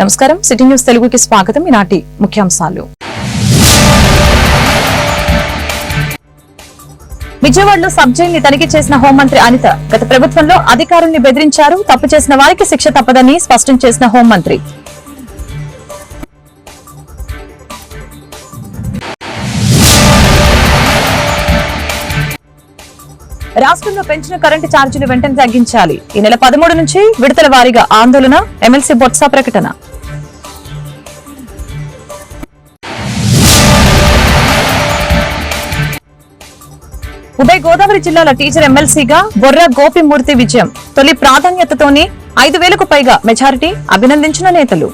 నమస్కారం. City news తెలుగుకి స్వాగతం. ఈనాటి ముఖ్యాంశాలు. విజయవాడలో సబ్ జైల్ని తనిఖీ చేసిన హోంమంత్రి అనిత గత ప్రభుత్వంలో అధికారుల్ని బెదిరించారు. తప్పు చేసిన వారికి శిక్ష తప్పదని స్పష్టం చేసిన హోంమంత్రి. రాష్ట్రంలో పెంచిన కరెంటు ఛార్జీలు వెంటనే తగ్గించాలి. ఈ నెల పదమూడు నుంచి విడతల వారీగా ఆందోళన ఎమ్మెల్సీ బొత్స ప్రకటన. ఉభయ గోదావరి జిల్లాల టీచర్ ఎమ్మెల్సీగా బొర్రా గోపిమూర్తి విజయం. తొలి ప్రాధాన్యతతోనే ఐదు వేలకు పైగా మెజారిటీ అభినందించిన నేతలు.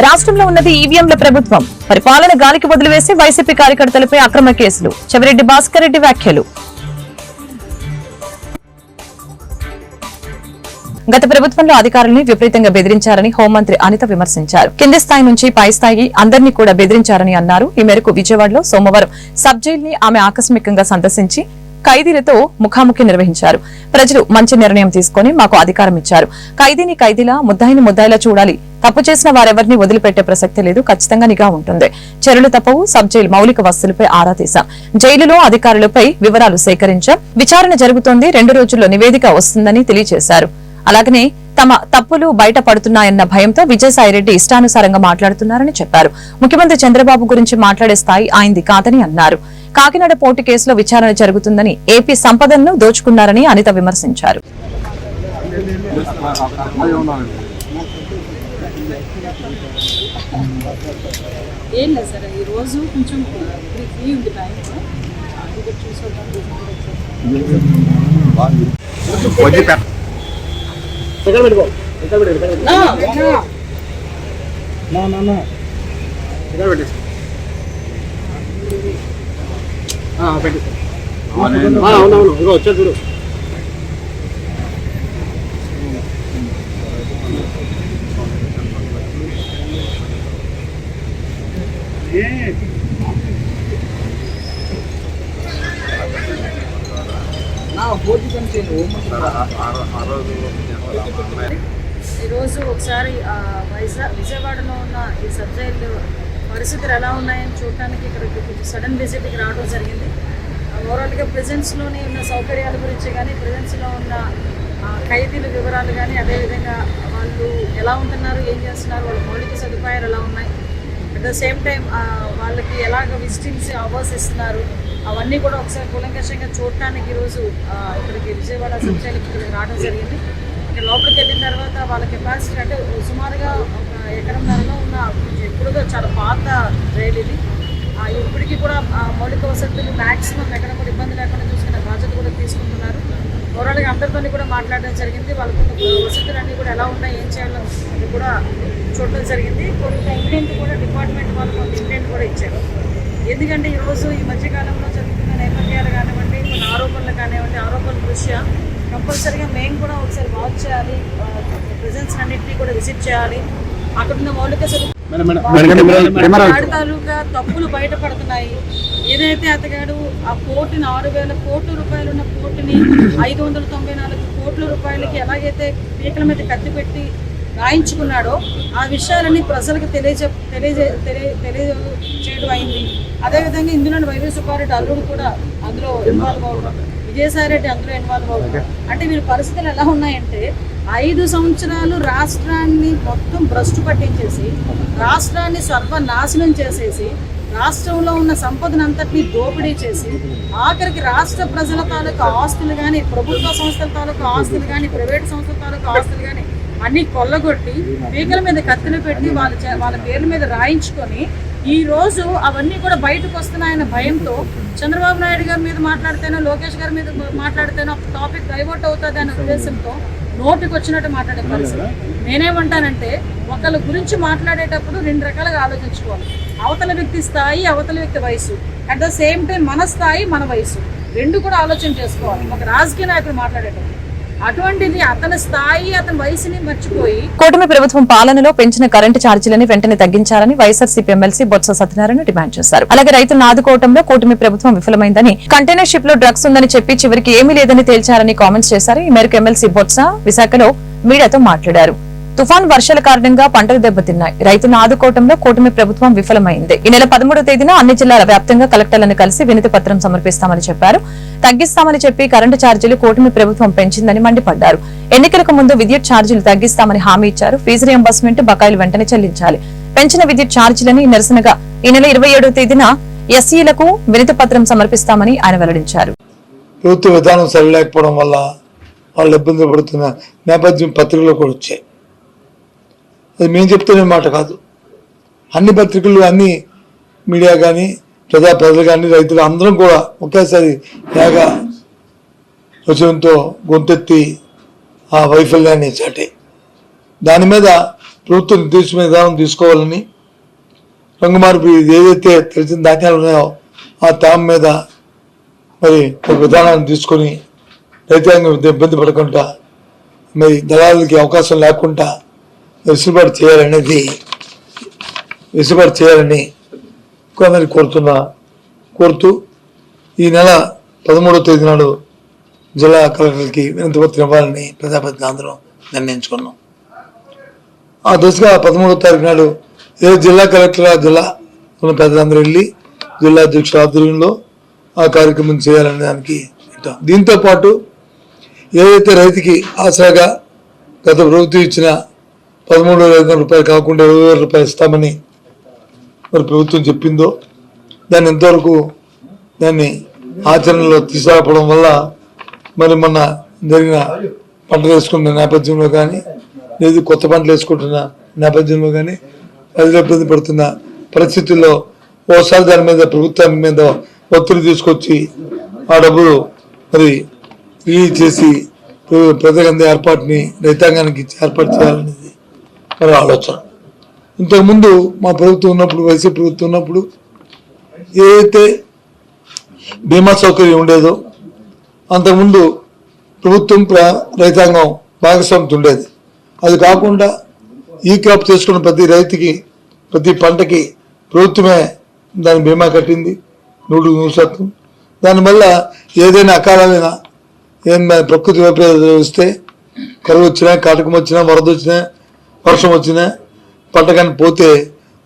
రాష్ట్రంలో ఉన్నది ఈవీఎంల ప్రభుత్వం. పరిపాలన గాలికి వదిలివేసి వైసీపీ కార్యకర్తలపై అక్రమ కేసులు. చెవిరెడ్డి భాస్కర్ రెడ్డి వ్యాఖ్యలు. గత ప్రభుత్వంలో అధికారుల్ని విపరీతంగా బెదిరించారని హోంమంత్రి అనిత విమర్శించారు. కింది స్థాయి నుంచి పై స్థాయి అందరినీ కూడా బెదిరించారని అన్నారు. ఈ మేరకు విజయవాడలో సోమవారం సబ్ జైల్ని ఆమె ఆకస్మికంగా సందర్శించి ఖైదీలతో ముఖాముఖి నిర్వహించారు. ప్రజలు మంచి నిర్ణయం తీసుకుని మాకు అధికారం ఇచ్చారు. ఖైదీని ఖైదీలా ముద్దాయిని ముద్దాయిలా చూడాలి. తప్పు చేసిన వారెవరిని వదిలిపెట్టే ప్రసక్తి లేదు. ఖచ్చితంగా నిఘా ఉంటుంది. చర్యలు తప్పవు సబ్ జైలు మౌలిక వసతులపై ఆరా తీశాం. జైలులో అధికారులపై వివరాలు సేకరించాం. విచారణ జరుగుతోంది. రెండు రోజుల్లో నివేదిక వస్తుందని తెలియజేశారు. అలాగనే తమ తప్పులు బయట పడుతున్నాయన్న భయంతో విజయసాయిరెడ్డి ఇష్టానుసారంగా మాట్లాడుతున్నారని చెప్పారు. ముఖ్యమంత్రి చంద్రబాబు గురించి మాట్లాడే స్థాయి ఆయనది కాదని అన్నారు. కాకినాడ పోటీ కేసులో విచారణ జరుగుతుందని ఏపీ సంపదను దోచుకున్నారని అనిత విమర్శించారు. ఏం లేదు సార్ ఈరోజు కొంచెం ఫ్రీ ఉంది టైం అది పెట్ట. అవునవును. ఇగో వచ్చా చూడు. ఈరోజు ఒకసారి ఆ, వైజా విజయవాడలో ఉన్న ఈ సబ్జైలు పరిస్థితులు ఎలా ఉన్నాయని చూడటానికి ఇక్కడ కొంచెం సడన్ విజిట్కి రావడం జరిగింది. ఓవరాల్గా ప్రెజెన్స్లోని ఉన్న సౌకర్యాల గురించి కానీ ప్రెజెన్స్లో ఉన్న ఖైదీల వివరాలు కానీ అదేవిధంగా వాళ్ళు ఎలా ఉంటున్నారు ఏం చేస్తున్నారు వాళ్ళ మౌలిక సదుపాయాలు ఎలా ఉన్నాయి. అట్ ద సేమ్ టైం వాళ్ళకి ఎలాగ విజిటింగ్స్ అవర్స్ ఇస్తున్నారు అవన్నీ కూడా ఒకసారి కూలంకషంగా చూడటానికి ఈరోజు ఇక్కడికి విజయవాడ సబ్జైలుకి ఇక్కడికి రావడం జరిగింది. ఇక్కడ లోపలికి వెళ్ళిన తర్వాత వాళ్ళ కెపాసిటీ అంటే సుమారుగా ఎకరం ధరలో ఉన్న ఎప్పుడుగా చాలా పాత రైలు ఇది. ఇప్పటికీ కూడా మౌలిక వసతులు మ్యాక్సిమం ఎక్కడ కూడా ఇబ్బంది లేకుండా చూసుకునే బాధ్యత కూడా తీసుకుంటున్నారు. ఓవరాల్గా అందరితో కూడా మాట్లాడడం జరిగింది. వాళ్ళకు వసతులన్నీ కూడా ఎలా ఉన్నాయి ఏం చేయాలో అది కూడా చూడడం జరిగింది. కొంత ఇంటెంట్ కూడా డిపార్ట్మెంట్ వాళ్ళు కొంత ఇంటెంట్ కూడా ఇచ్చారు. ఎందుకంటే ఈరోజు ఈ మధ్యకాలంలో జరుగుతున్న నేపథ్యాలు కానివ్వండి కొన్ని ఆరోపణలు కానివ్వండి ఆరోపణల దృష్ట్యా కంపల్సరీగా మేము కూడా ఒకసారి వాచ్ చేయాలి. ప్రెజెన్స్ అన్నింటినీ కూడా విజిట్ చేయాలి. అక్కడ ఉన్న మౌలిక సదుపాయాలు తాలూకా తప్పులు బయటపడుతున్నాయి. ఏదైతే అతగాడు ఆ కోటిని ఆరు వేల కోట్ల రూపాయలు ఉన్న కోటిని ఐదు వందల తొంభై నాలుగు కోట్ల రూపాయలకి ఎలాగైతే పీకల మీద కత్తి పెట్టి రాయించుకున్నాడో ఆ విషయాలన్నీ ప్రజలకు తెలియజే తెలియజే తెలియ తెలియజేయడం అయింది. అదేవిధంగా ఇందులో వైవి సుబ్బారెడ్డి అల్లుడు కూడా అందులో ఇన్వాల్వ్ అవ్వడం. విజయసాయిరెడ్డి అందులో ఇన్వాల్వ్ అవ్వడం. అంటే వీళ్ళ పరిస్థితులు ఎలా ఉన్నాయంటే ఐదు సంవత్సరాలు రాష్ట్రాన్ని మొత్తం భ్రష్టు పట్టించేసి రాష్ట్రాన్ని సర్వనాశనం చేసేసి రాష్ట్రంలో ఉన్న సంపదను అంతటినీ దోపిడీ చేసి ఆఖరికి రాష్ట్ర ప్రజల తాలూకా ఆస్తులు కానీ ప్రభుత్వ సంస్థల తాలూకా ఆస్తులు కానీ ప్రైవేట్ సంస్థల తాలూకా ఆస్తులు కానీ అన్ని కొల్లగొట్టి పీకల మీద కత్తులు పెట్టి వాళ్ళ చే- వాళ్ళ పేర్ల మీద రాయించుకొని ఈ రోజు అవన్నీ కూడా బయటకు వస్తున్నాయన్న భయంతో చంద్రబాబు నాయుడు గారి మీద మాట్లాడితేనో లోకేష్ గారి మీద మాట్లాడితేనో టాపిక్ డైవర్ట్ అవుతుంది అనే ఉద్దేశంతో నోటికి వచ్చినట్టు మాట్లాడే పరిస్థితి. నేనేమంటానంటే ఒకళ్ళ గురించి మాట్లాడేటప్పుడు రెండు రకాలుగా ఆలోచించుకోవాలి. అవతల వ్యక్తి స్థాయి అవతల వ్యక్తి వయసు. అట్ ద సేమ్ టైం మన స్థాయి మన వయసు. రెండు కూడా ఆలోచన చేసుకోవాలి. ఒక రాజకీయ నాయకుడు మాట్లాడేటప్పుడు. అటువంటిది అతని స్థాయి అతని వయసుని మర్చిపోయి కూటమి ప్రభుత్వం పాలనలో పెంచిన కరెంటు ఛార్జీలని వెంటనే తగ్గించాలని YSRCP MLC Botsa Satyanarayana demand చేశారు. అలాగే రైతులను ఆదుకోవడంలో కూటమి ప్రభుత్వం విఫలమైందని కంటైనర్ షిప్లో డ్రగ్స్ ఉందని చెప్పి చివరికి ఏమీ లేదని తేల్చారని కామెంట్స్ చేశారు. ఈ మేరకు ఎమ్మెల్సీ బొత్స విశాఖలో మీడియాతో మాట్లాడారు. తుఫాన్ వర్షాల కారణంగా పంటలు దెబ్బతిన్నాయి. రైతులను ఆదుకోవడంలో కూటమి ప్రభుత్వం విఫలమైంది. ఈ నెల పదమూడవ తేదీన అన్ని జిల్లాల వ్యాప్తంగా కలెక్టర్లను కలిసి వినతి పత్రం సమర్పిస్తామని చెప్పారు. తగ్గిస్తామని చెప్పి కరెంటు ఛార్జీలు కూటమి ప్రభుత్వం పెంచిందని మండిపడ్డారు. ఎన్నికలకు ముందు విద్యుత్ ఛార్జీలు తగ్గిస్తామని హామీ ఇచ్చారు. ఫీజు రియంబర్స్మెంట్ బకాయిలు వెంటనే చెల్లించాలి. పెంచిన విద్యుత్ ఛార్జీలని నిరసనగా ఈ నెల ఇరవై ఏడవ తేదీన ఎస్సీలకు వినతి పత్రం సమర్పిస్తామని ఆయన వెల్లడించారు. ప్రభుత్వ విధానం సరిలేకపోవడం వల్ల వాళ్ళు ఇబ్బంది పడుతున్న నేపథ్యం పత్రికలో కూడా వచ్చాయి. అది మేము చెప్తున్న మాట కాదు. అన్ని పత్రికలు అన్ని మీడియా కానీ ప్రజా ప్రజలు కానీ రైతులు అందరం కూడా ఒకేసారి యాగా వచనంతో గొంతెత్తి ఆ వైఫల్యాన్ని చాటే. దాని మీద ప్రభుత్వం నిర్దేశమైన విధానం తీసుకోవాలని రంగుమార్పు ఇది ఏదైతే తెలిసిన ధాన్యాలు ఉన్నాయో ఆ తేమ మీద మరి ఒక విధానాన్ని తీసుకొని రైతాంగం ఇబ్బంది పడకుండా మరి దళాలకి అవకాశం లేకుండా వెసులుబాటు చేయాలనేది వెసులుబాటు చేయాలని కొందరు కోరుతున్నా కోరుతూ ఈ నెల పదమూడవ తేదీ నాడు జిల్లా కలెక్టర్కి వినతిపత్రం ఇవ్వాలని ప్రజాప్రతినిధులు అందరం నిర్ణయించుకున్నాం ఆ దశగా పదమూడవ తారీఖు నాడు ఏ జిల్లా కలెక్టర్ ఆ జిల్లా ఉన్న పెద్దలందరూ వెళ్ళి జిల్లా అధ్యక్షుల ఆధ్వర్యంలో ఆ కార్యక్రమం చేయాలనే దానికి పెట్టాం. దీంతో పాటు ఏదైతే రైతుకి ఆసరాగా గత ప్రభుత్వం ఇచ్చిన పదమూడు వేల ఐదు వందల రూపాయలు కాకుండా ఇరవై వేల రూపాయలు ఇస్తామని మరి ప్రభుత్వం చెప్పిందో దాన్ని ఎంతవరకు దాన్ని ఆచరణలో తీసుకురావడం వల్ల మరి మొన్న జరిగిన పంటలు వేసుకున్న నేపథ్యంలో కానీ లేదు కొత్త పంటలు వేసుకుంటున్న నేపథ్యంలో కానీ ప్రజలు ఇబ్బంది పడుతున్న పరిస్థితుల్లో ఓసారి దాని మీద ప్రభుత్వం మీద ఒత్తిడి తీసుకొచ్చి ఆ డబ్బులు మరి రిలీజ్ చేసి ప్రజలందరి ఏర్పాటుని రైతాంగానికి ఇచ్చి ఏర్పాటు చేయాలనేది మరి ఆలోచన. ఇంతకుముందు మా ప్రభుత్వం ఉన్నప్పుడు వైసీపీ ప్రభుత్వం ఉన్నప్పుడు ఏదైతే బీమా సౌకర్యం ఉండేదో అంతకుముందు ప్రభుత్వం ప్ర- రైతాంగం భాగస్వామ్యం ఉండేది. అది కాకుండా ఈ క్రాప్ చేసుకున్న ప్రతి రైతుకి ప్రతి పంటకి ప్రభుత్వమే దాని బీమా కట్టింది నూరు నూరు శాతం. దానివల్ల ఏదైనా అకాలమైన ఏం ప్రకృతి వైపరీత్యాలు వస్తే కరువు వచ్చినా కాటకం వచ్చినా వరద వచ్చినా వర్షం వచ్చినా పంట కానీ పోతే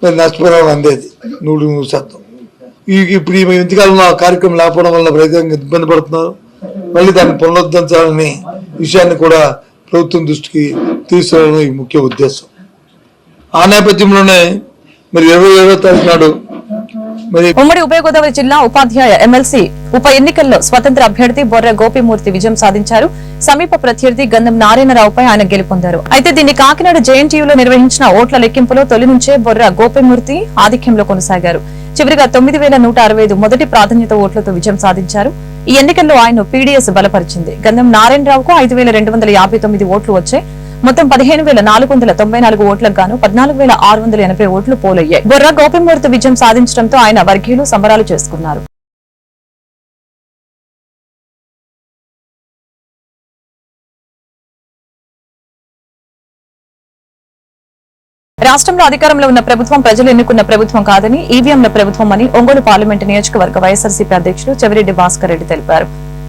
మరి నష్టపరిహారం అందేది. నూరు నూరు శాతం. ఇప్పుడు ఈ ఇంతకాలంలో ఆ కార్యక్రమం లేకపోవడం వల్ల రైతాంగం ఇబ్బంది పడుతున్నారు. మళ్ళీ దాన్ని పునరుద్ధరించాలని విషయాన్ని కూడా ప్రభుత్వం దృష్టికి తీసుకురావడం ఈ ముఖ్య ఉద్దేశం. ఆ నేపథ్యంలోనే మరి ఇరవై ఏడో తారీఖు నాడు ఉమ్మడి ఉభయ గోదావరి జిల్లా ఉపాధ్యాయ ఎమ్మెల్సీ ఉప ఎన్నికల్లో స్వతంత్ర అభ్యర్థి బొర్ర గోపిమూర్తి విజయం సాధించారు. సమీప ప్రత్యర్థి గంధం నారాయణరావుపై ఆయన గెలుపొందారు. అయితే దీన్ని కాకినాడ జేఎన్టీయూలో నిర్వహించిన ఓట్ల లెక్కింపులో తొలి నుంచే బొర్ర గోపిమూర్తి ఆధిక్యంలో కొనసాగారు. చివరిగా తొమ్మిది వేల నూట అరవై ఐదు మొదటి ప్రాధాన్యత ఓట్లతో విజయం సాధించారు. ఈ ఎన్నికల్లో ఆయన పీడీఎస్ బలపరిచింది. గంధం నారాయణరావుకు ఐదు వేల రెండు వందల యాభై తొమ్మిది ఓట్లు వచ్చాయి. మొత్తం పదిహేను వేల నాలుగు వందల తొంభై నాలుగు ఓట్లకు గాను పద్నాలుగు వేల ఆరు వందల ఎనభై ఓట్లు పోలయ్యాయి. బొర్రా గోపిమూర్తి విజయం సాధించడంతో ఆయన వర్గీయులు సంబరాలు చేసుకున్నారు. రాష్ట్రంలో అధికారంలో ఉన్న ప్రభుత్వం ప్రజలు ఎన్నుకున్న ప్రభుత్వం కాదని ఈవీఎంల ప్రభుత్వం అని ఒంగోలు పార్లమెంటు నియోజకవర్గ వైఎస్ఆర్సీపీ అధ్యక్షులు చెవిరెడ్డి భాస్కర్ రెడ్డి తెలిపారు.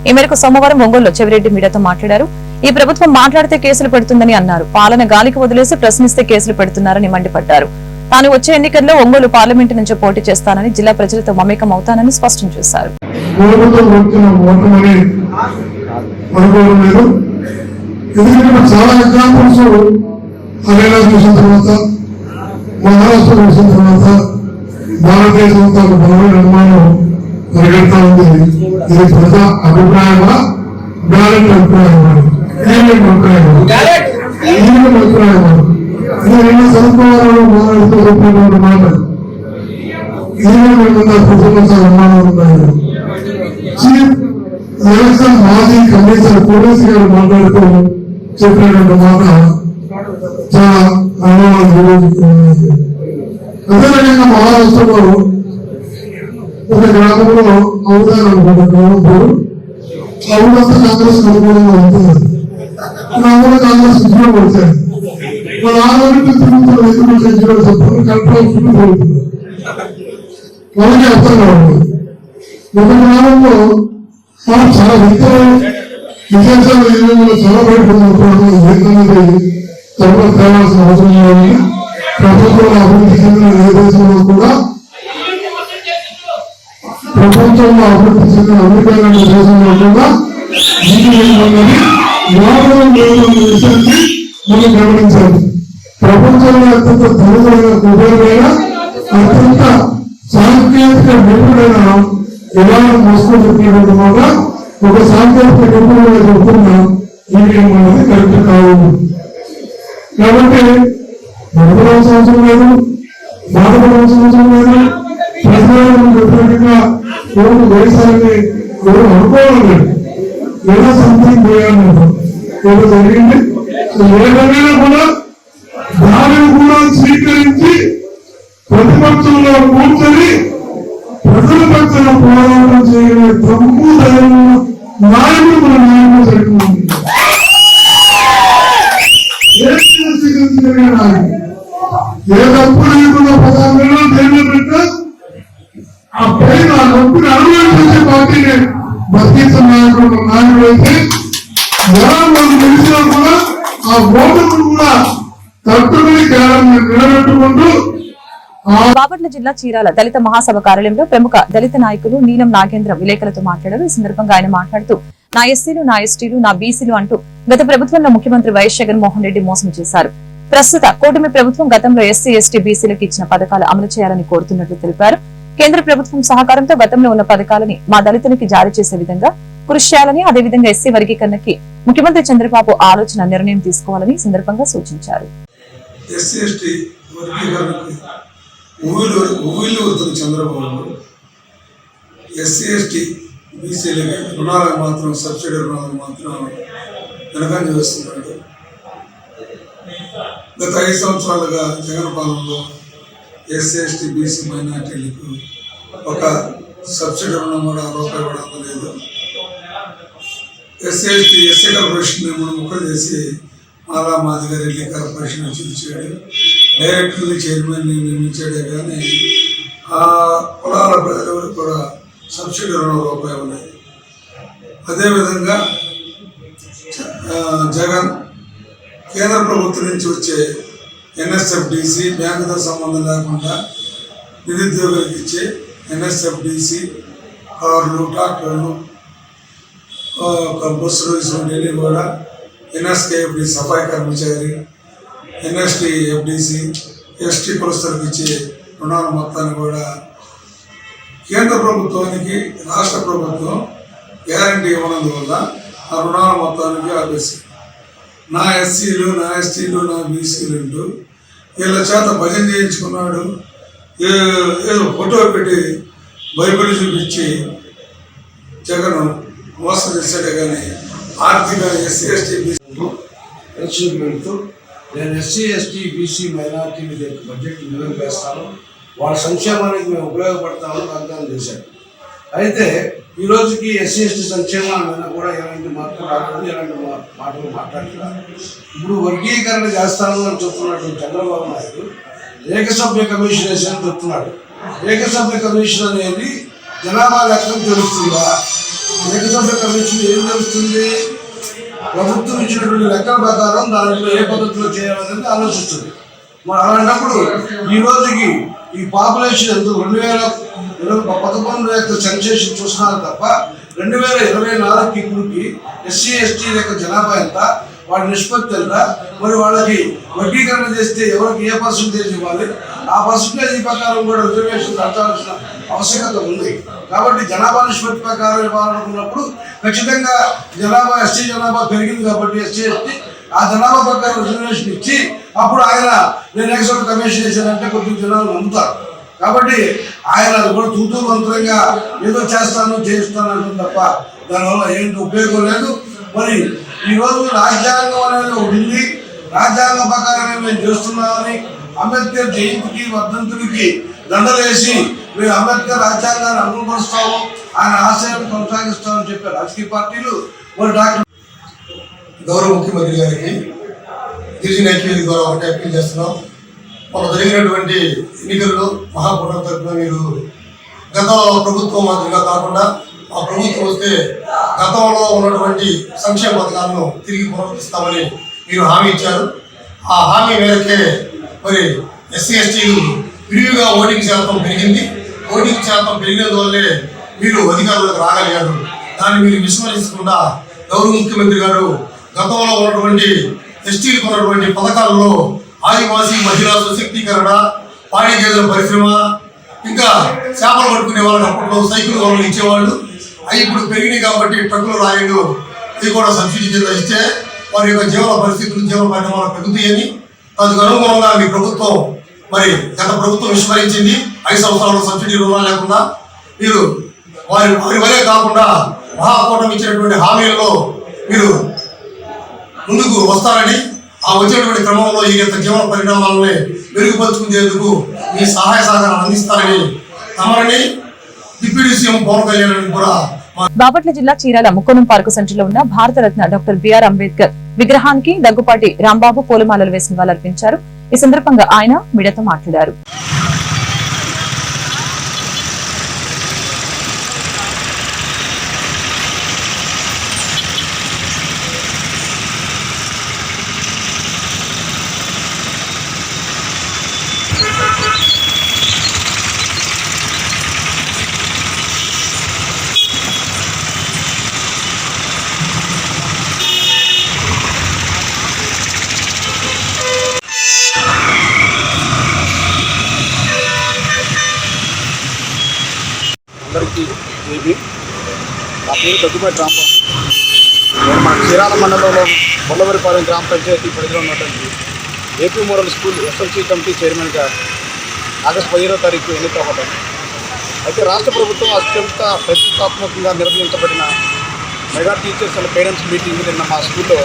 ఈ మేరకు సోమవారం ఒంగోలులో చెవిరెడ్డి మీడియాతో మాట్లాడారు. ఈ ప్రభుత్వం మాట్లాడితే కేసులు పెడుతుందని అన్నారు. పాలన గాలికి వదిలేసి ప్రశ్నిస్తే కేసులు పెడుతున్నారని మండిపడ్డారు. తాను వచ్చే ఎన్నికల్లో ఒంగోలు పార్లమెంటు నుంచి పోటీ చేస్తానని జిల్లా ప్రజలతో మమేకం అవుతానని స్పష్టం చేశారు. మహారాష్ట్ర చూసిన తర్వాత భారతదేశంతో ఒక బలమైన నిర్మాణం పరిగెడతా ఉంది. ఇది ప్రజా అభిప్రాయమా? బ్యాలెట్ అభిప్రాయమా? అభిప్రాయమా ఈవీఎం అభిప్రాయమా ఇది రెండు సంవత్సరాలు మాట్లాడుతూ రూపాయలు మాట చీఫ్ ఎలక్షన్ మాజీ కమిషనర్ పోలీసు గారు మాట్లాడుతూ చెప్పినటువంటి మాట చాలా అనుభవాలు అదేవిధంగా మహారాష్ట్రలో ఒక గ్రామంలో అవుతారు అనుకుంటున్నాను ఊరంతా కాంగ్రెస్ అనుకూలంగా ఉంటుంది. కాంగ్రెస్ విజయం వచ్చారు. వాళ్ళు ఆ రోజు ఎందుకు సెంచురీ చెప్పారు కలెక్టర్ తిరుగుతున్నారు వాళ్ళకి అర్థం కావట్లేదు ఒక గ్రామంలో మనం చాలా విశేషాలు ఏమైనా చాలా తేవాల్సిన అవసరం లేదని అభివృద్ధి చెందిన ఏ దేశంలో కూడా ప్రపంచంలో అభివృద్ధి చెందిన అమెరికా లాంటి దేశంలో కూడా అన్నది లోపల విషయాన్ని మనం గమనించాలి ప్రపంచంలో అత్యంత ధనమైన కుబేరుడైన అత్యంత సాంకేతిక నిపుణుడైన ఇలాంటి మోస్కో చెప్పినటువంటి మాట ఒక సాంకేతిక నిపుణుడుగా చెప్తున్న ఇండియన్ అనేది కరెక్ట్ కావు కాబట్టి భయపడాల్సిన అవసరం లేదు బాధపడాల్సిన సంవత్సరం లేదు ప్రజలను వ్యతిరేకంగా ఎవరు వేసాలని ఎవరు అనుకోవాలి ఎలా ఏదో సంథింగ్ చేయాలన్నారు ఏదో జరిగింది. ఏదైనా కూడా దానిని కూడా స్వీకరించి ప్రతిపక్షంలో కూర్చొని ప్రజల పక్షాన పోరాటం చేయగలిగే దమ్ము ధైర్యం ఉన్న నాయకుడు మన నాయకుడు సరిపోతుంది ఏ నాయకుడు ఏ తప్పు లేకుండా పదార్థంలో జైల్లో పెట్టా? ఆ పైన ఆ తప్పుని అనుభవించే పార్టీని బతికించిన నాయకుడు నాయకుడు అయితే బాపట్ల జిల్లా చీరాల దళిత మహాసభ కార్యాలయంలో ప్రముఖ దళిత నాయకులు నీలం నాగేంద్ర విలేకరులతో మాట్లాడారు. ఈ సందర్భంగా ఆయన మాట్లాడుతూ నా ఎస్సీలు నా ఎస్టీలు నా బీసీలు అంటూ గత ప్రభుత్వంలో ముఖ్యమంత్రి వైఎస్ జగన్మోహన్ రెడ్డి మోసం చేశారు. ప్రస్తుత కూటమి ప్రభుత్వం గతంలో ఎస్సీ ఎస్టీ బీసీలకు ఇచ్చిన పథకాలు అమలు చేయాలని కోరుతున్నట్లు తెలిపారు. కేంద్ర ప్రభుత్వం సహకారంతో గతంలో ఉన్న పథకాలని మా దళితునికి జారీ చేసే విధంగా కృషి చేయాలని అదేవిధంగా ఎస్సీ వర్గీకరణకి ముఖ్యమంత్రి చంద్రబాబు ఆలోచన నిర్ణయం తీసుకోవాలని సందర్భంగా సూచించారు. ఎస్సీ ఎస్టీ బీసీలకి రుణాలకు మాత్రం సబ్సిడీ రుణాలకు మాత్రం వేస్తున్నాడు గత ఐదు సంవత్సరాలుగా జగన్ పాలనలో ఎస్సీ ఎస్టీ బీసీ మైనార్టీలకు ఒక సబ్సిడీ రుణం కూడా రూపాయి కూడా అందలేదు. ఎస్సీ ఎస్టీ ఎస్సీ కార్పొరేషన్ మనం ముక్కలు చేసి మాలా మాదిగా రెడ్డి కార్పొరేషన్ నుంచి ఇచ్చాడు. డైరెక్టర్లీ చైర్మన్ నియమించాడే కానీ ఆ కులాల ప్రజలకు కూడా సబ్సిడీ రుణ రూపాయి ఉన్నాయి. అదేవిధంగా జగన్ కేంద్ర ప్రభుత్వం నుంచి వచ్చే ఎన్ఎస్ఎఫ్డిసి బ్యాంకుతో సంబంధం లేకుండా నిరుద్యోగులకు ఇచ్చే ఎన్ఎస్ఎఫ్డిసి కార్లు ట్రాక్టర్లు ఆ, ఒక బస్సులు ఇటువంటివి కూడా. NSKFDC Safai Karmachari NST FDC ST కులస్తులకు ఇచ్చే రుణాల మొత్తాన్ని కూడా కేంద్ర ప్రభుత్వానికి రాష్ట్ర ప్రభుత్వం గ్యారంటీ ఇవ్వనందువల్ల ఆ రుణాల మొత్తానికి ఆపేసి నా ఎస్సీలు నా ఎస్టీలు నా బీసీలు వీళ్ళ చేత భజన చేయించుకున్నాడు. ఏ- ఏదో ఫోటో పెట్టి బైబిల్ చూపించి జగన్ మోసం చేశాడే కానీ ఆర్థిక ఎస్సీ ఎస్టీ బీసీ నేను SC ST BC minority budget నిలబెస్తాను వాళ్ళ సంక్షేమానికి మేము ఉపయోగపడతామని వాగ్దానం చేశాడు అయితే ఈ రోజుకి ఎస్సీ ఎస్టీ సంక్షేమం మీద కూడా ఎలాంటి మార్పు రాలేదు ఎలాంటి మా- మాటలు మాట్లాడుతున్నారు ఇప్పుడు వర్గీకరణ చేస్తాను అని చెప్తున్నటువంటి చంద్రబాబు నాయుడు. ఏకసభ్య కమిషన్ వేసానని చెప్తున్నాడు. ఏకసభ్య కమిషన్ అనేది జనాభా లెక్కను తెలుస్తుందా? ఎన్నికల కమిషన్ ఏం తెలుస్తుంది ప్రభుత్వం ఇచ్చినటువంటి లెక్కల ప్రకారం దాంట్లో ఏ పద్ధతిలో చేయాలనేది ఆలోచిస్తుంది. మరి అలాంటప్పుడు ఈ రోజుకి ఈ పాపులేషన్ ఎంత రెండు వేల ఇరవై పదకొండు యొక్క సెన్సేషన్ చూస్తున్నారు తప్ప రెండు వేల ఇరవై నాలుగుకి ఇప్పుడుకి ఎస్సీ ఎస్టీ యొక్క జనాభా ఎంత? వాడి నిష్పత్తి ఎంత మరి వాళ్ళకి వర్గీకరణ చేస్తే ఎవరికి ఏ పర్సంటేజ్ ఇవ్వాలి? ఆ పర్సంటేజ్ ప్రకారం కూడా రిజర్వేషన్ కట్టాల్సిన ఆవశ్యకత ఉంది. కాబట్టి జనాభా నిష్పత్తి ప్రకారం ఇవ్వాలనుకున్నప్పుడు ఖచ్చితంగా జనాభా ఎస్సీ జనాభా పెరిగింది కాబట్టి ఎస్సీ ఎస్టీ. ఆ జనాభా ప్రకారం రిజర్వేషన్ ఇచ్చి అప్పుడు ఆయన నేను ఎక్స్ట్రా కమిషన్ చేశానంటే కొద్దిగా జనాలు నమ్ముతారు. కాబట్టి ఆయన కూడా తూతూ మంత్రంగా ఏదో చేస్తాను చేస్తాను అంటుంది తప్ప దానివల్ల ఏంటి ఉపయోగం లేదు. మరి ఈ రోజు రాజ్యాంగం అనేది ఒకటి ఉంది రాజ్యాంగం ప్రకారమే మేము చేస్తున్నామని అంబేద్కర్ జయంతికి వర్ధంతుడికి దండలేసి మేము అంబేద్కర్ రాజ్యాంగాన్ని అమలుపరుస్తాము. ఆయన ఆశయాన్ని కొనసాగిస్తామని చెప్పే రాజకీయ పార్టీలు మరి డాక్టర్ గౌరవ ముఖ్యమంత్రి గారికి గిరిజన ఐక్యవేది ద్వారా ఒకటి అప్పీల్ చేస్తున్నాం. మన జరిగినటువంటి ఎన్నికల్లో మహాపురం తరఫున మీరు గత ప్రభుత్వం మాదిరిగా కాకుండా ఆ ప్రభుత్వం వస్తే గతంలో ఉన్నటువంటి సంక్షేమ పథకాలను తిరిగి పునరుద్ధరిస్తామని మీరు హామీ ఇచ్చారు. ఆ హామీ మేరకే మరి ఎస్సీ ఎస్టీలు విరివిగా ఓటింగ్ శాతం పెరిగింది. ఓటింగ్ శాతం పెరిగినందువల్లే మీరు అధికారులకు రాగలిగారు. దాన్ని మీరు విస్మరించకుండా గౌరవ ముఖ్యమంత్రి గారు గతంలో ఉన్నటువంటి ఎస్టీలకు ఉన్నటువంటి పథకాలలో ఆదివాసీ మహిళా సశక్తీకరణ పాడి గేదెల పరిశ్రమ ఇంకా చేపలు పట్టుకునే వాళ్ళకి అప్పట్లో సైకిల్ వాళ్ళు ఇచ్చేవాళ్ళు. అవి ఇప్పుడు పెరిగినాయి కాబట్టి ట్రక్కులు రాయలు ఇది కూడా సబ్సిడీ కింద ఇస్తే వారి యొక్క జీవన పరిస్థితులు జీవన పరిణామాలు పెరుగుతాయని అందుకు అనుగుణంగా మీ ప్రభుత్వం మరి గత ప్రభుత్వం విస్మరించింది. ఐదు సంవత్సరాలు సబ్సిడీ రుణాలు లేకుండా మీరు వారి వారి వలే కాకుండా మహాకూటమి ఇచ్చినటువంటి హామీలలో మీరు ముందుకు వస్తారని ఆ వచ్చినటువంటి క్రమంలో ఈ యొక్క జీవన పరిణామాలని మెరుగుపరుచుకునేందుకు మీ సహాయ సహకారం అందిస్తారని తమరిని డిప్యూటీ సీఎం పవన్ కళ్యాణ్ కూడా బాపట్ల జిల్లా చీరాల ముక్కోణం పార్కు సెంటర్లో ఉన్న భారతరత్న డాక్టర్ బిఆర్ అంబేద్కర్ విగ్రహానికి దగ్గుపాటి రాంబాబు పూలమాలలు వేసిన వాళ్ళు అర్పించారు ఈ సందర్భంగా ఆయన మీడియాతో మాట్లాడారు. ఊరు పేరు దగ్గుబాటి రాంబాబు నేను మన చీరాల మండలంలో బొల్లవరిపాలెం గ్రామ పంచాయతీ పరిధిలో ఉన్నటువంటి AP model school SLC committee చైర్మన్గా ఆగస్టు పదిహేనో తారీఖు ఎన్నికవ్వడం అయితే రాష్ట్ర ప్రభుత్వం అత్యంత ప్రతిష్టాత్మకంగా నిర్వహించబడిన mega teachers and parents meeting నిన్న మా స్కూల్లో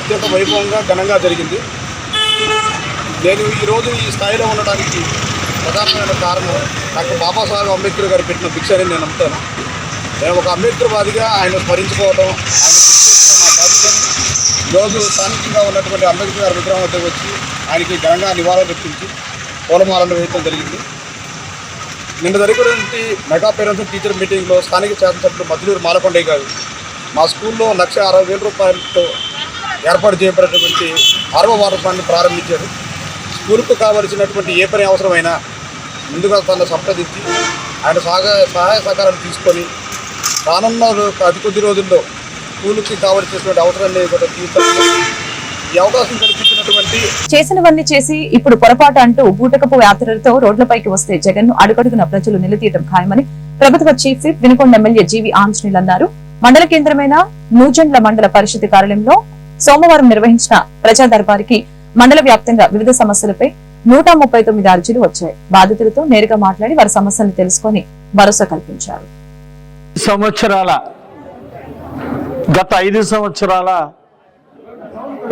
అత్యంత వైభవంగా ఘనంగా జరిగింది. నేను ఈరోజు ఈ స్థాయిలో ఉండడానికి ప్రధానమైన కారణం నాకు బాబాసాహెబ్ అంబేద్కర్ గారు పెట్టిన భిక్ష అని నేను నమ్ముతాను. నేను ఒక అంబేద్కర్వాదిగా ఆయన స్మరించుకోవడం ఆయన గుర్తు బాధ్యతను ఈరోజు స్థానికంగా ఉన్నటువంటి అంబేద్కర్ గారి విగ్రహం వద్దకు వచ్చి ఆయనకి ఘనంగా నివాళులు తెప్పించి పూలమాలను వేయడం జరిగింది. నిన్న జరిగినటువంటి మెగా పేరెంట్స్ టీచర్ మీటింగ్లో స్థానిక శాసనసభ్యులు మధులూరు మాలకొండయ్య గారు మా స్కూల్లో లక్ష అరవై వేల రూపాయలతో ఏర్పాటు చేయబడినటువంటి ఆరవ వాటర్ ప్లాంట్ని ప్రారంభించారు. స్కూల్కు కావలసినటువంటి ఏ పని అవసరమైనా ముందుగా తను సంప్రదించి ఆయన సహాయ సహాయ సహకారాలు తీసుకొని రానున్న అతి కొద్ది రోజుల్లో స్కూల్కి కావలసినటువంటి అవసరాన్ని కూడా ఈ అవకాశం కల్పించినటువంటి చేసినవన్నీ చేసి ఇప్పుడు పొరపాటు అంటూ బూటకపు యాత్రలతో రోడ్లపైకి వస్తే జగన్ను అడుగడుగున ప్రజలు నిలదీయడం ఖాయమని ప్రభుత్వ chief whip Vinukonda MLA GV Anjaneyulu అన్నారు. మండల కేంద్రమైన నూజండ్ల మండల పరిషత్ కార్యాలయంలో సోమవారం నిర్వహించిన ప్రజా దర్బారికి మండల వ్యాప్తంగా వివిధ సమస్యలపై నూట ముప్పై తొమ్మిది అర్జీలు వచ్చాయి. బాధితులతో నేరుగా మాట్లాడి వారి సమస్యలను తెలుసుకొని భరోసా కల్పించారు. సంవత్సరాల గత ఐదు సంవత్సరాల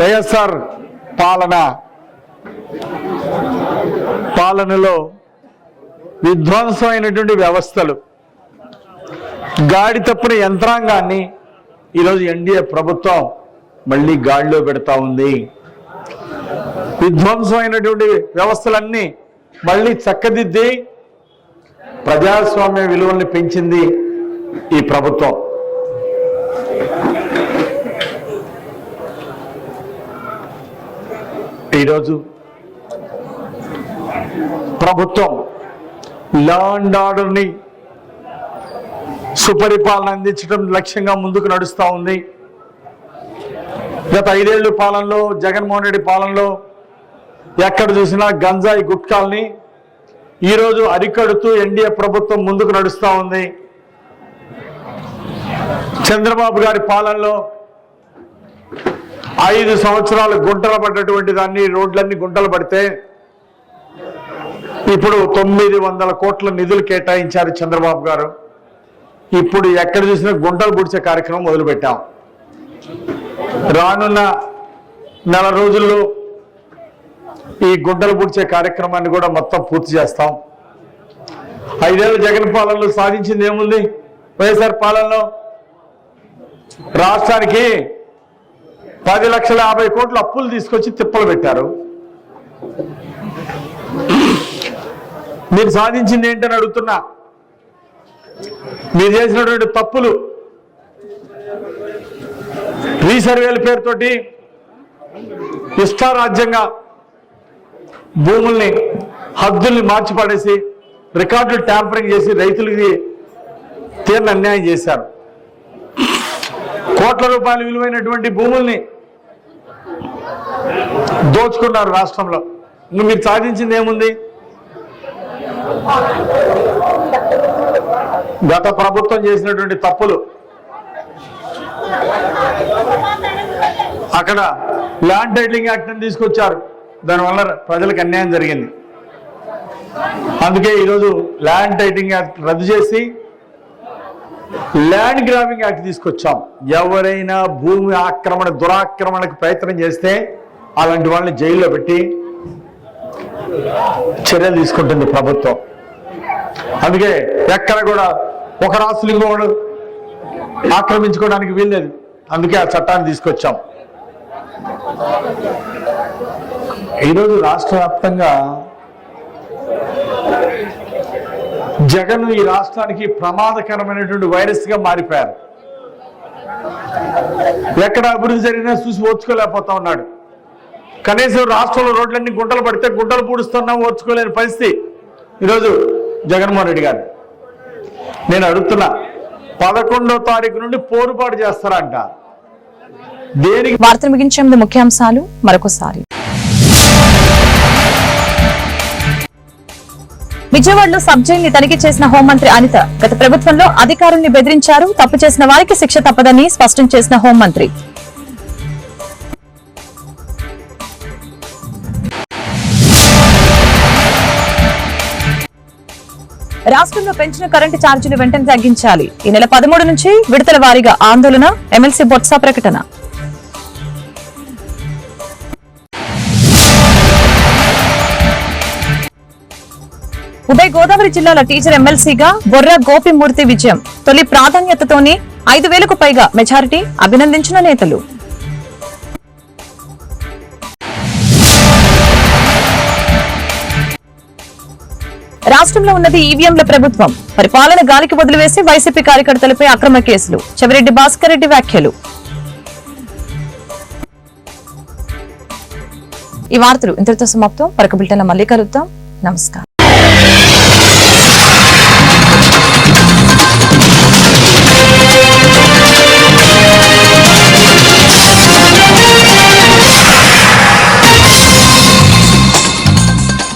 వైఎస్ఆర్ పాలన పాలనలో విధ్వంసమైనటువంటి వ్యవస్థలు గాడి తప్పిన యంత్రాంగాన్ని ఈరోజు ఎన్డీఏ ప్రభుత్వం మళ్ళీ గాడిలో పెడతా ఉంది. విధ్వంసమైనటువంటి వ్యవస్థలన్నీ మళ్ళీ చక్కదిద్ది ప్రజాస్వామ్య విలువల్ని పెంచింది. ఈ ప్రభుత్వం. ఈరోజు ప్రభుత్వం లా అండ్ ఆర్డర్ని సుపరిపాలన అందించడం లక్ష్యంగా ముందుకు నడుస్తూ ఉంది. గత ఐదేళ్ళు పాలనలో జగన్మోహన్ రెడ్డి పాలనలో ఎక్కడ చూసినా గంజాయి గుట్కాల్ని ఈరోజు అరికడుతూ ఎన్డీఏ ప్రభుత్వం ముందుకు నడుస్తూ ఉంది. చంద్రబాబు గారి పాలనలో ఐదు సంవత్సరాలు గుంటలు పడ్డటువంటి దాన్ని రోడ్లన్నీ గుంటలు పడితే ఇప్పుడు తొమ్మిది వందల కోట్ల నిధులు కేటాయించారు చంద్రబాబు గారు. ఇప్పుడు ఎక్కడ చూసినా గుంటలు పుడిచే కార్యక్రమం మొదలుపెట్టాం. రానున్న నెల రోజుల్లో ఈ గుంటలు పుడిచే కార్యక్రమాన్ని కూడా మొత్తం పూర్తి చేస్తాం. ఐదేళ్ళు జగన్ పాలనలో సాధించింది ఏముంది? వైఎస్ఆర్ పాలనలో రాష్ట్రానికి పది లక్షల యాభై కోట్లు అప్పులు తీసుకొచ్చి తిప్పలు పెట్టారు. మీరు సాధించింది ఏంటని అడుగుతున్నా. మీరు చేసినటువంటి తప్పులు రీసర్వేల పేరుతోటి ఇష్టారాజ్యంగా భూముల్ని హద్దుల్ని మార్చి పడేసి రికార్డులు ట్యాంపరింగ్ చేసి రైతులకి తీరని అన్యాయం చేశారు. కోట్ల రూపాయల విలువైనటువంటి భూముల్ని దోచుకున్నారు రాష్ట్రంలో. ఇంక మీరు సాధించింది ఏముంది? గత ప్రభుత్వం చేసినటువంటి తప్పులు. అక్కడ ల్యాండ్ టైటిలింగ్ యాక్ట్ అని తీసుకొచ్చారు. దానివల్ల ప్రజలకు అన్యాయం జరిగింది. అందుకే ఈరోజు ల్యాండ్ టైటిలింగ్ యాక్ట్ రద్దు చేసి ల్యాండ్ గ్రాబింగ్ యాక్ట్ తీసుకొచ్చాం. ఎవరైనా భూమి ఆక్రమణ దురాక్రమణకు ప్రయత్నం చేస్తే అలాంటి వాళ్ళని జైల్లో పెట్టి చర్యలు తీసుకుంటుంది ప్రభుత్వం. అందుకే ఎక్కడ కూడా ఒక రాష్ట్రం ఇంకోడు ఆక్రమించుకోవడానికి వీల్లేదు. అందుకే ఆ చట్టాన్ని తీసుకొచ్చాం. ఈరోజు రాష్ట్ర వ్యాప్తంగా జగన్ ఈ రాష్ట్రానికి ప్రమాదకరమైనటువంటి వైరస్గా మారిపోయారు. ఎక్కడ అభివృద్ధి జరిగినా చూసి ఓర్చుకోలేకపోతా ఉన్నాడు. కనీసం రాష్ట్రంలో రోడ్లన్నీ గుంటలు పడితే గుంటలు పూడుస్తున్నా ఓర్చుకోలేని పరిస్థితి ఈరోజు జగన్మోహన్ రెడ్డి గారు. నేను అడుగుతున్నా పదకొండో తారీఖు నుండి పోరుపాటు చేస్తారంట. దేనికి? వార్తలు ముగించే ముందు ముఖ్యాంశాలు మరొకసారి. విజయవాడలో సబ్ జైల్ని తనిఖీ చేసిన హోంమంత్రి అనిత గత ప్రభుత్వంలో అధికారుల్ని బెదిరించారు. తప్పు చేసిన వారికి శిక్ష తప్పదని స్పష్టం చేసిన హోంమంత్రి. రాష్ట్రంలో పెంచిన కరెంటు ఛార్జీలు వెంటనే తగ్గించాలి. ఈ నెల పదమూడు నుంచి విడతల వారీగా ఆందోళన ఎమ్మెల్సీ బొత్స ప్రకటన. ఉభయ గోదావరి జిల్లాల టీచర్ ఎమ్మెల్సీగా బొర్ర గోపిమూర్తి విజయం. తొలి ప్రాధాన్యతతోనే ఐదు వేలకు పైగా మెజారిటీ అభినందించిన నేతలు. రాష్ట్రంలో ఉన్నది ఈవీఎంల ప్రభుత్వం. పరిపాలన గాలికి వదిలివేసి వైసీపీ కార్యకర్తలపై అక్రమ కేసులు. చెవిరెడ్డి భాస్కర్ రెడ్డి వ్యాఖ్యలు. ఈ వార్తలు ఇంతటితో సమాప్తం. మరొక మళ్ళీ కలుద్దాం. నమస్కారం.